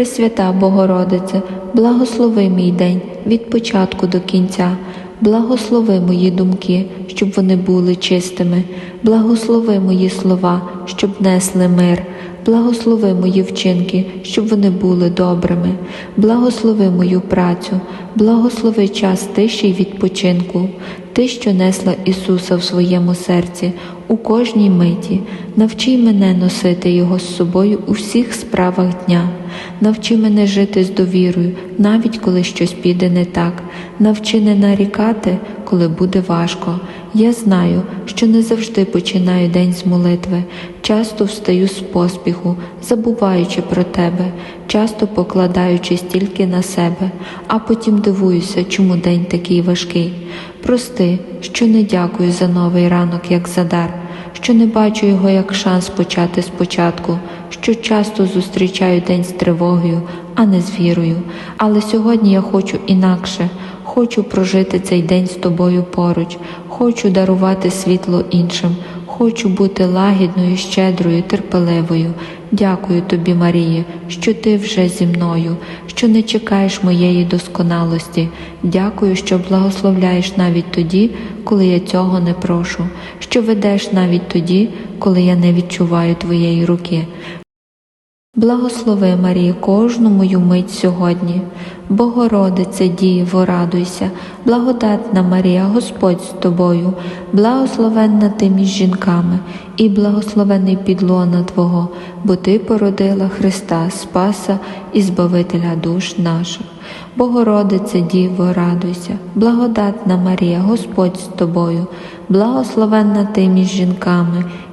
Пресвята Богородице, благослови мій день від початку до кінця, благослови мої думки, щоб вони були чистими, благослови мої слова, щоб несли мир, благослови мої вчинки, щоб вони були добрими, благослови мою працю, благослови час тиші й відпочинку, ти, що несла Ісуса в своєму серці у кожній миті, навчи мене носити Його з собою у всіх справах дня. Навчи мене жити з довірою, навіть коли щось піде не так. Навчи не нарікати, коли буде важко. Я знаю, що не завжди починаю день з молитви, часто встаю з поспіху, забуваючи про тебе, часто покладаючись тільки на себе, а потім дивуюся, чому день такий важкий. Прости, що не дякую за новий ранок, як за дар, що не бачу його як шанс почати спочатку, що часто зустрічаю день з тривогою, а не з вірою. Але сьогодні я хочу інакше. Хочу прожити цей день з тобою поруч, хочу дарувати світло іншим, хочу бути лагідною, щедрою, терпеливою. Дякую тобі, Марії, що ти вже зі мною, що не чекаєш моєї досконалості. Дякую, що благословляєш навіть тоді, коли я цього не прошу, що ведеш навіть тоді, коли я не відчуваю твоєї руки. Благослови, Марії, кожну мою мить сьогодні. Богородице Діво, радуйся, благодатна Марія, Господь з тобою, благословенна ти між жінками, і благословений підлона Твого, бо Ти породила Христа, Спаса і Збавителя душ наших. Богородице Діво, радуйся, благодатна Марія, Господь з тобою, благословенна ти між жінками,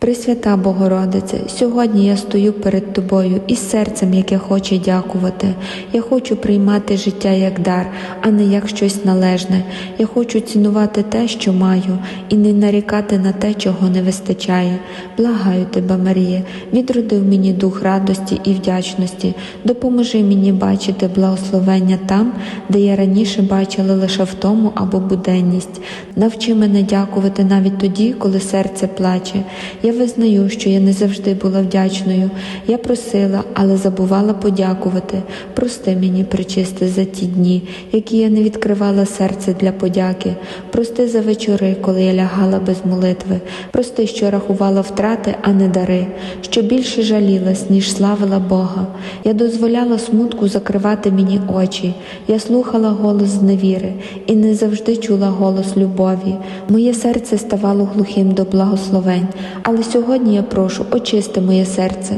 Пресвята Богородице, сьогодні я стою перед Тобою із серцем, яке хоче дякувати. Я хочу приймати життя як дар, а не як щось належне. Я хочу цінувати те, що маю, і не нарікати на те, чого не вистачає. Благаю тебе, Марія, відроди в мені дух радості і вдячності. Допоможи мені бачити благословення там, де я раніше бачила лише втому або буденність. Навчи мене дякувати навіть тоді, коли серце плаче. Я визнаю, що я не завжди була вдячною. Я просила, але забувала подякувати. Прости мені, причисти, за ті дні, які я не відкривала серце для подяки. Прости за вечори, коли я лягала без молитви. Прости, що рахувала втрати, а не дари, що більше жалілась, ніж славила Бога. Я дозволяла смутку закривати мені очі. Я слухала голос зневіри і не завжди чула голос любові. Моє серце ставало глухим до благословень. Але сьогодні я прошу, очисти моє серце,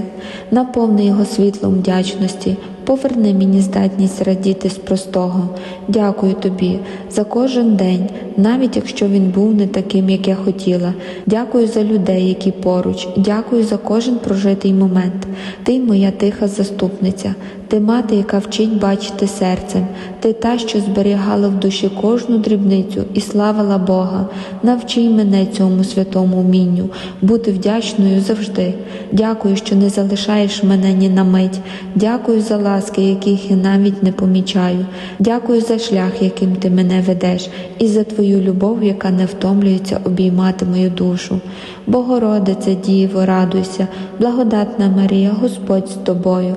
наповни його світлом вдячності, поверни мені здатність радіти з простого. Дякую тобі за кожен день, навіть якщо він був не таким, як я хотіла. Дякую за людей, які поруч. Дякую за кожен прожитий момент. Ти моя тиха заступниця. Ти мати, яка вчить бачити серцем, ти та, що зберігала в душі кожну дрібницю і славила Бога. Навчи мене цьому святому вмінню, бути вдячною завжди. Дякую, що не залишаєш мене ні на мить. Дякую за ласки, яких я навіть не помічаю. Дякую за шлях, яким ти мене ведеш, і за твою любов, яка не втомлюється обіймати мою душу. Богородице, Діво, радуйся, благодатна Марія, Господь з тобою,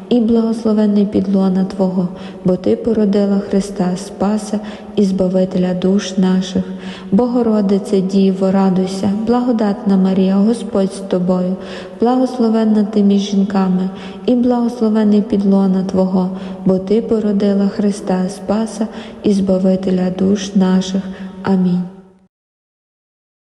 і благословенний підлона Твого, бо Ти породила Христа, Спаса і Збавителя душ наших. Богородице, Діво, радуйся, благодатна Марія, Господь з тобою, благословенна ти між жінками, і благословений підлона Твого, бо Ти породила Христа, Спаса і Збавителя душ наших. Амінь.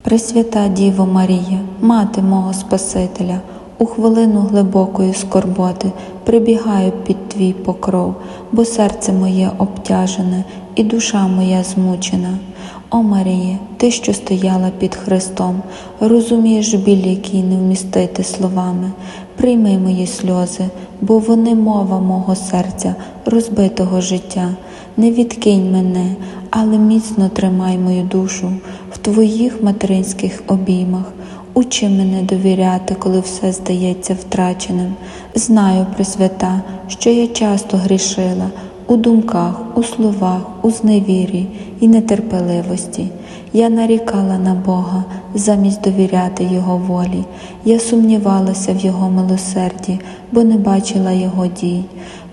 Пресвята Діво Марія, Мати мого Спасителя, У хвилину глибокої скорботи прибігаю під твій покров, бо серце моє обтяжене і душа моя змучена. О Маріє, ти, що стояла під Христом, розумієш біль, який не вмістити словами. Прийми мої сльози, бо вони мова мого серця, розбитого життя. Не відкинь мене, але міцно тримай мою душу в твоїх материнських обіймах. Учи мене довіряти, коли все здається втраченим. Знаю, Пресвята, що я часто грішила у думках, у словах, у зневірі і нетерпеливості. Я нарікала на Бога замість довіряти Його волі. Я сумнівалася в Його милосерді, бо не бачила Його дій.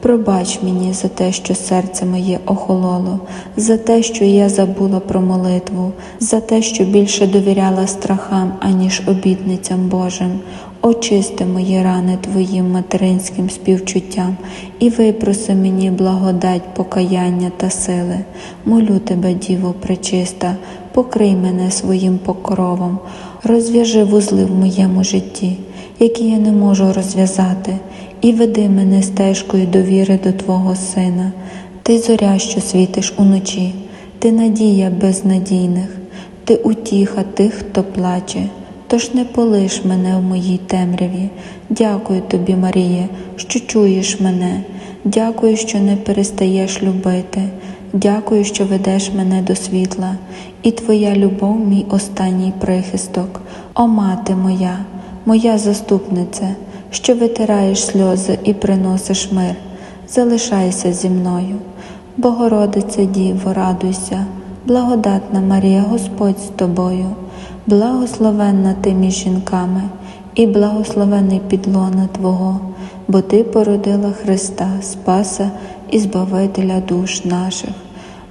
Пробач мені за те, що серце моє охололо, за те, що я забула про молитву, за те, що більше довіряла страхам, аніж обітницям Божим. Очисти мої рани Твоїм материнським співчуттям і випроси мені благодать, покаяння та сили. Молю тебе, Діво пречиста, покрий мене своїм покровом, розв'яжи вузли в моєму житті, які я не можу розв'язати, і веди мене стежкою довіри до Твого Сина. Ти зоря, що світиш уночі, ти надія безнадійних, ти утіха тих, хто плаче. Тож не полиш мене в моїй темряві. Дякую тобі, Маріє, що чуєш мене. Дякую, що не перестаєш любити. Дякую, що ведеш мене до світла, і твоя любов, мій останній прихисток. О, мати моя, моя заступниця, що витираєш сльози і приносиш мир. Залишайся зі мною. Богородице Діво, радуйся, благодатна Марія, Господь з тобою. Благословенна ти між жінками, і благословений підлона Твого, бо Ти породила Христа, Спаса і Збавителя душ наших.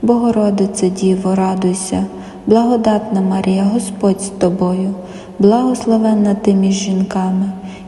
Богородице Діво, радуйся, благодатна Марія, Господь з тобою, благословенна ти між жінками,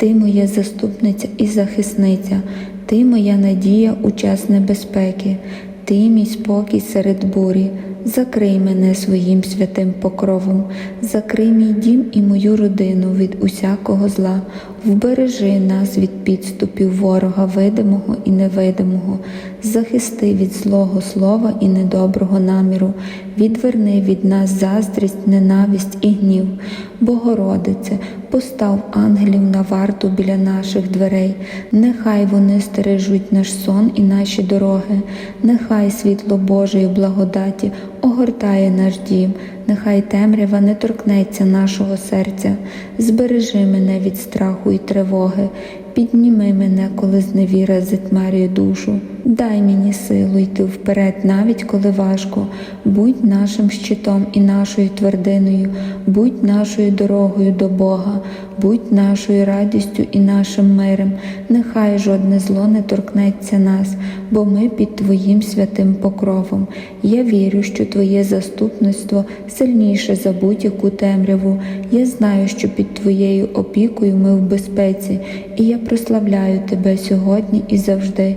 Ти моя заступниця і захисниця, Ти моя надія у час небезпеки, Ти мій спокій серед бурі. Закрий мене своїм святим покровом, закрий мій дім і мою родину від усякого зла, вбережи нас від підступів ворога видимого і невидимого, захисти від злого слова і недоброго наміру, відверни від нас заздрість, ненависть і гнів. Богородице, постав ангелів на варту біля наших дверей, нехай вони стережуть наш сон і наші дороги, нехай світло Божої благодаті огортає наш дім, нехай темрява не торкнеться нашого серця, збережи мене від страху і тривоги, підніми мене, коли зневіра затьмарює душу. Дай мені силу йти вперед, навіть коли важко. Будь нашим щитом і нашою твердиною, будь нашою дорогою до Бога, будь нашою радістю і нашим миром. Нехай жодне зло не торкнеться нас, бо ми під Твоїм святим покровом. Я вірю, що Твоє заступництво сильніше за будь-яку темряву. Я знаю, що під Твоєю опікою ми в безпеці, і я прославляю Тебе сьогодні і завжди.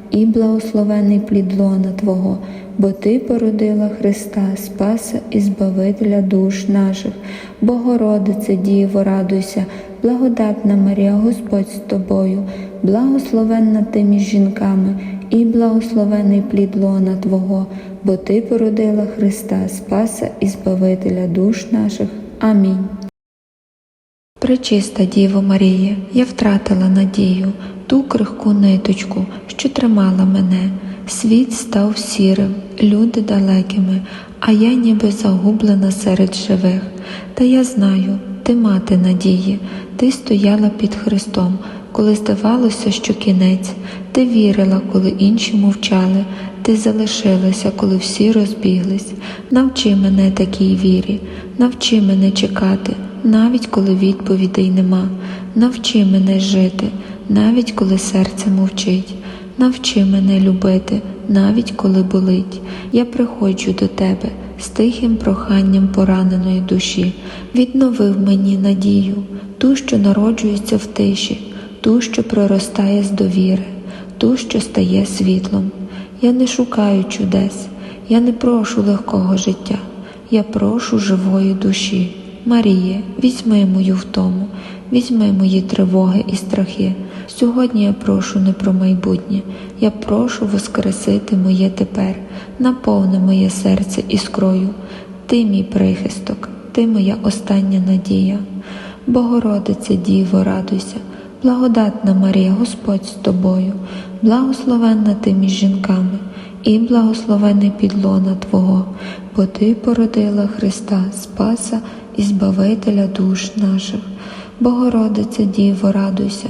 і благословений плід лона Твого, бо Ти породила Христа, Спаса і Збавителя душ наших. Богородице, Діво, радуйся, благодатна Марія, Господь з тобою, благословенна ти між жінками, і благословений плід лона Твого, бо Ти породила Христа, Спаса і Збавителя душ наших. Амінь. Пречиста Діво Марія, я втратила надію, ту крихку ниточку, що тримала мене. Світ став сірим, люди далекими, а я ніби загублена серед живих. Та я знаю, ти мати надії, ти стояла під Христом, коли здавалося, що кінець, ти вірила, коли інші мовчали, ти залишилася, коли всі розбіглись. Навчи мене такій вірі, навчи мене чекати, навіть коли відповідей нема. Навчи мене жити, навіть коли серце мовчить. Навчи мене любити, навіть коли болить. Я приходжу до тебе з тихим проханням пораненої душі. Відновив мені надію, ту, що народжується в тиші, ту, що проростає з довіри, ту, що стає світлом. Я не шукаю чудес, я не прошу легкого життя, я прошу живої душі. Маріє, візьми мою втому, візьми мої тривоги і страхи. Сьогодні я прошу не про майбутнє, я прошу воскресити моє тепер, наповни моє серце іскрою. Ти мій прихисток, ти моя остання надія. Богородице Діво, радуйся, благодатна Марія, Господь з тобою, благословенна ти між жінками, і благословений підлона Твого, бо Ти породила Христа, Спаса і Збавителя душ наших. Богородице Діво, радуйся,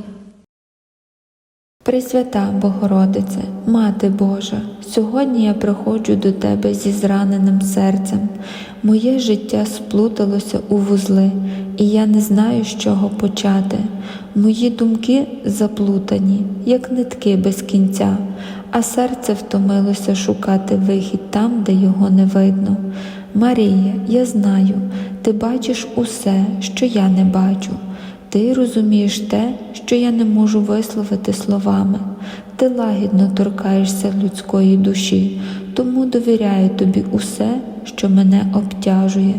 Пресвята Богородице, Мати Божа, сьогодні я приходжу до Тебе зі зраненим серцем. Моє життя сплуталося у вузли, і я не знаю, з чого почати. Мої думки заплутані, як нитки без кінця, а серце втомилося шукати вихід там, де його не видно. Марія, я знаю, ти бачиш усе, що я не бачу. Ти розумієш те, що я не можу висловити словами. Ти лагідно торкаєшся людської душі, тому довіряю тобі усе, що мене обтяжує.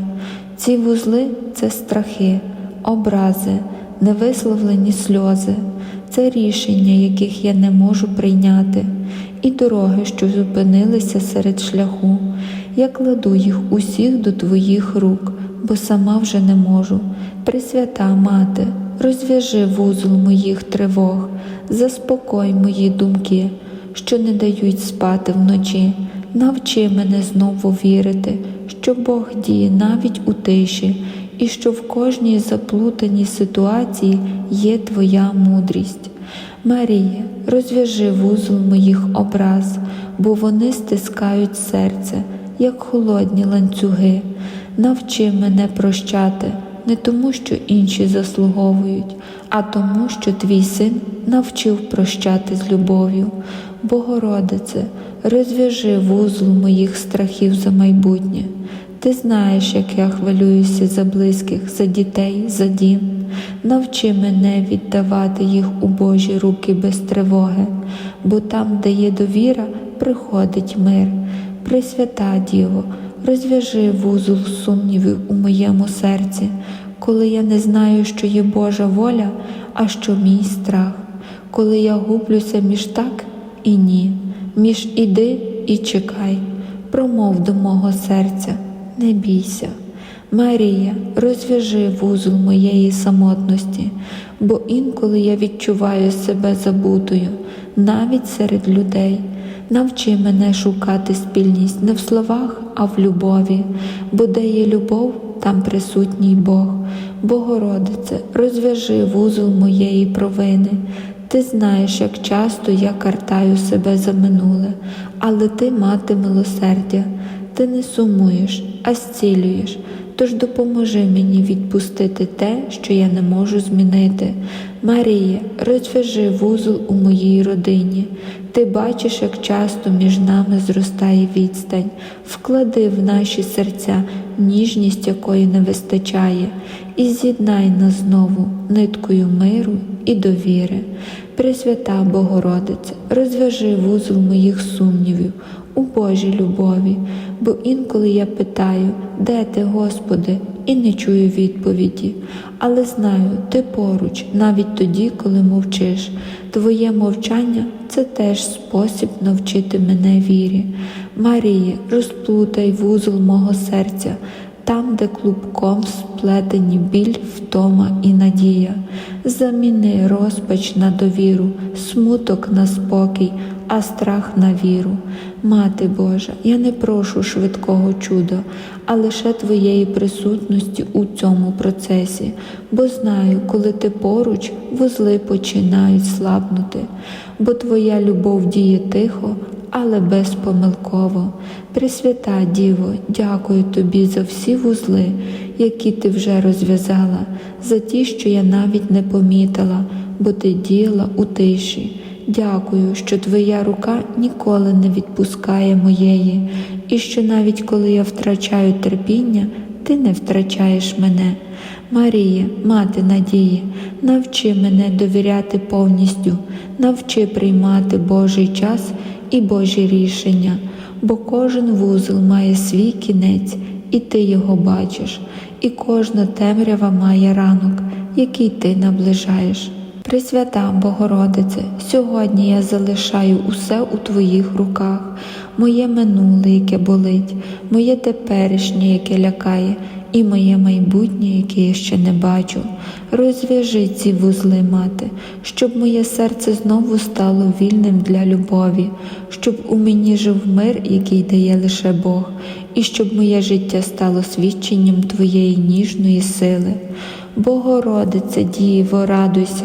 Ці вузли це страхи, образи, невисловлені сльози, це рішення, яких я не можу прийняти, і дороги, що зупинилися серед шляху. Я кладу їх усіх до твоїх рук, бо сама вже не можу. Пресвята мати, розв'яжи вузол моїх тривог, заспокой мої думки, що не дають спати вночі. Навчи мене знову вірити, що Бог діє навіть у тиші, і що в кожній заплутаній ситуації є Твоя мудрість. Марія, розв'яжи вузол моїх образ, бо вони стискають серце, як холодні ланцюги. Навчи мене прощати не тому, що інші заслуговують, а тому, що твій син навчив прощати з любов'ю. Богородице, розв'яжи вузол моїх страхів за майбутнє. Ти знаєш, як я хвилююся за близьких, за дітей, за дім. Навчи мене віддавати їх у Божі руки без тривоги, бо там, де є довіра, приходить мир. Пресвята Діво, розв'яжи вузол сумнівів у моєму серці, коли я не знаю, що є Божа воля, а що мій страх, коли я гублюся між так і ні, між іди і чекай, промов до мого серця, не бійся. Марія, розв'яжи вузол моєї самотності, бо інколи я відчуваю себе забутою, навіть серед людей. Навчи мене шукати спільність не в словах, а в любові, бо де є любов, там присутній Бог. Богородице, розв'яжи вузол моєї провини. Ти знаєш, як часто я картаю себе за минуле, але ти мати милосердя, ти не сумуєш, а зцілюєш. Тож допоможи мені відпустити те, що я не можу змінити. Марія, розв'яжи вузол у моїй родині. Ти бачиш, як часто між нами зростає відстань, вклади в наші серця ніжність, якої не вистачає, і з'єднай нас знову ниткою миру і довіри. Пресвята Богородице, розв'яжи вузол моїх сумнівів, у Божій любові, бо інколи я питаю, де ти, Господи, і не чую відповіді, але знаю, ти поруч, навіть тоді, коли мовчиш. Твоє мовчання це теж спосіб навчити мене вірі. Марії, розплутай вузол мого серця, там, де клубком сплетені біль, втома і надія. Заміни розпач на довіру, смуток на спокій, а страх на віру. Мати Божа, я не прошу швидкого чуда, а лише Твоєї присутності у цьому процесі, бо знаю, коли ти поруч, вузли починають слабнути, бо Твоя любов діє тихо, але безпомилково. Пресвята Діво, дякую тобі за всі вузли, які ти вже розв'язала, за ті, що я навіть не помітила, бо ти діяла у тиші. Дякую, що твоя рука ніколи не відпускає моєї, і що навіть коли я втрачаю терпіння, ти не втрачаєш мене. Марія, мати надії, навчи мене довіряти повністю, навчи приймати Божий час і Божі рішення, бо кожен вузол має свій кінець, і ти його бачиш, і кожна темрява має ранок, який ти наближаєш. Пресвята Богородице, сьогодні я залишаю усе у Твоїх руках, моє минуле, яке болить, моє теперішнє, яке лякає, і моє майбутнє, яке я ще не бачу. Розв'яжи ці вузли, мати, щоб моє серце знову стало вільним для любові, щоб у мені жив мир, який дає лише Бог, і щоб моє життя стало свідченням Твоєї ніжної сили. Богородице, Діво, радуйся,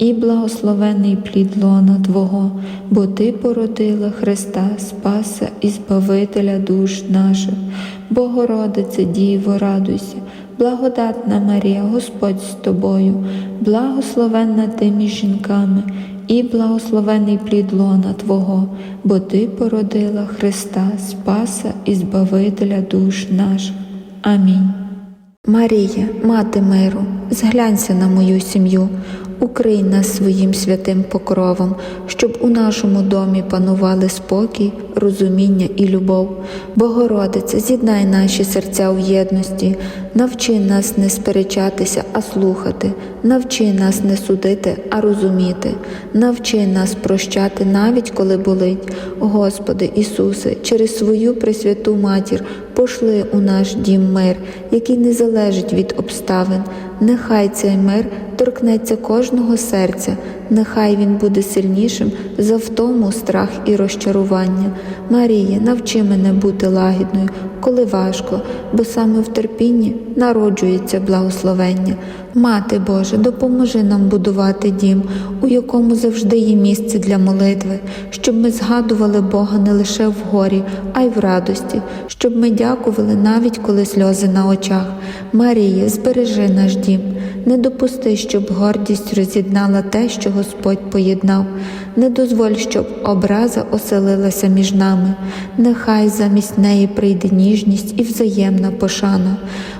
і благословений плід лона Твого, бо Ти породила Христа, Спаса і Збавителя душ наших. Богородице, Діво, радуйся, благодатна Марія, Господь з тобою, благословенна ти між жінками, і благословений плід лона Твого, бо Ти породила Христа, Спаса і Збавителя душ наших. Амінь. Марія, мати миру, зглянься на мою сім'ю, укрий нас своїм святим покровом, щоб у нашому домі панували спокій, розуміння і любов. Богородице, з'єднай наші серця у єдності, навчи нас не сперечатися, а слухати, навчи нас не судити, а розуміти, навчи нас прощати навіть коли болить. Господи Ісусе, через свою Пресвяту Матір пошли у наш дім мир, який не залежить від обставин. Нехай цей мир торкнеться кожного серця, нехай він буде сильнішим за втому, страх і розчарування. Марія, навчи мене бути лагідною, коли важко, бо саме в терпінні народжується благословення. Мати Божа, допоможи нам будувати дім, у якому завжди є місце для молитви, щоб ми згадували Бога не лише в горі, а й в радості, щоб ми дякували навіть коли сльози на очах. Марія, збережи наш дім, не допусти, щоб гордість роз'єднала те, що Господь поєднав. Не дозволь, щоб образа оселилася між нами. Нехай замість неї прийде ніжність і взаємна пошана.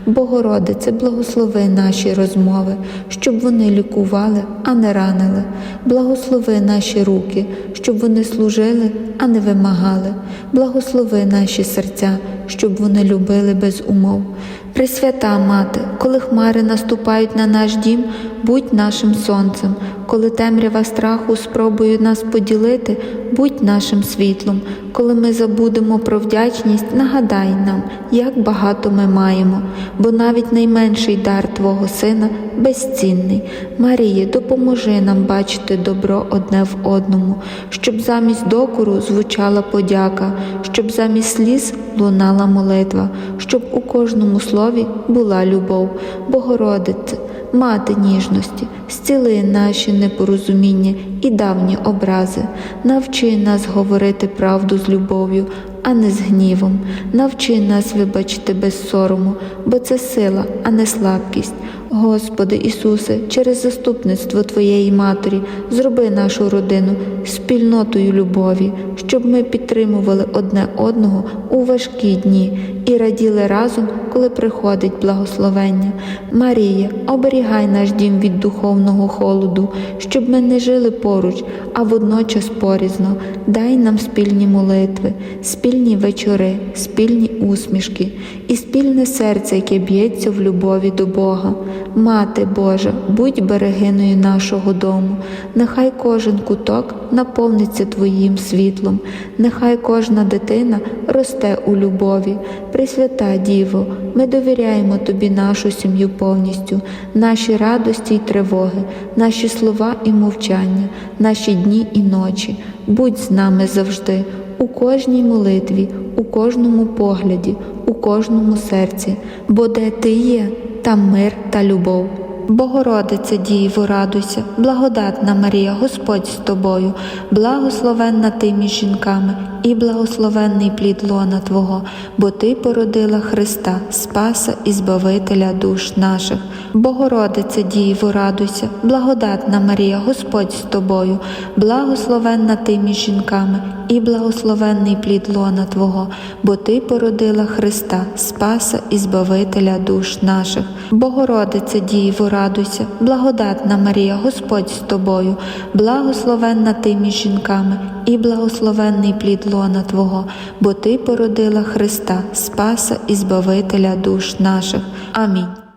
Богородице, благослови наші розмови, щоб вони лікували, а не ранили. Благослови наші руки, щоб вони служили, а не вимагали. Благослови наші серця, щоб вони любили без умов. Пресвята мати, коли хмари наступають на наш дім, будь нашим сонцем, коли темрява страху спробує нас поділити, будь нашим світлом. Коли ми забудемо про вдячність, нагадай нам, як багато ми маємо, бо навіть найменший дар Твого Сина безцінний. Маріє, допоможи нам бачити добро одне в одному, щоб замість докору звучала подяка, щоб замість сліз лунала молитва, щоб у кожному слові була любов, Богородице, мати ніжності, зціли наші непорозуміння і давні образи, навчи нас говорити правду з любов'ю, а не з гнівом, навчи нас вибачити без сорому, бо це сила, а не слабкість. Господи Ісусе, через заступництво Твоєї Матері, зроби нашу родину спільнотою любові, щоб ми підтримували одне одного у важкі дні і раділи разом, коли приходить благословення. Марія, оберігай наш дім від духовного холоду, щоб ми не жили поруч, а водночас порізно. Дай нам спільні молитви, спільні вечори, спільні усмішки і спільне серце, яке б'ється в любові до Бога. Мати Божа, будь берегиною нашого дому, нехай кожен куток наповниться Твоїм світлом, нехай кожна дитина росте у любові. Пресвята Діво, ми довіряємо Тобі нашу сім'ю повністю, наші радості й тривоги, наші слова і мовчання, наші дні і ночі. Будь з нами завжди, у кожній молитві, у кожному погляді, у кожному серці, бо де ти є, там мир та любов. Богородице Дієво, радуйся, благодатна Марія, Господь з тобою, благословенна ти між жінками, і благословенний плід лона Твого, бо Ти породила Христа, Спаса і Збавителя душ наших. Богородице Діво, радуйся, благодатна Марія, Господь з тобою, благословенна ти між жінками, і благословенний плід лона Твого, бо Ти породила Христа, Спаса і Збавителя душ наших. Богородице Діво, радуйся, благодатна Марія, Господь з тобою, благословенна ти між жінками, і благословенний плід лона Твого, бо Ти породила Христа, Спаса і Збавителя душ наших. Амінь.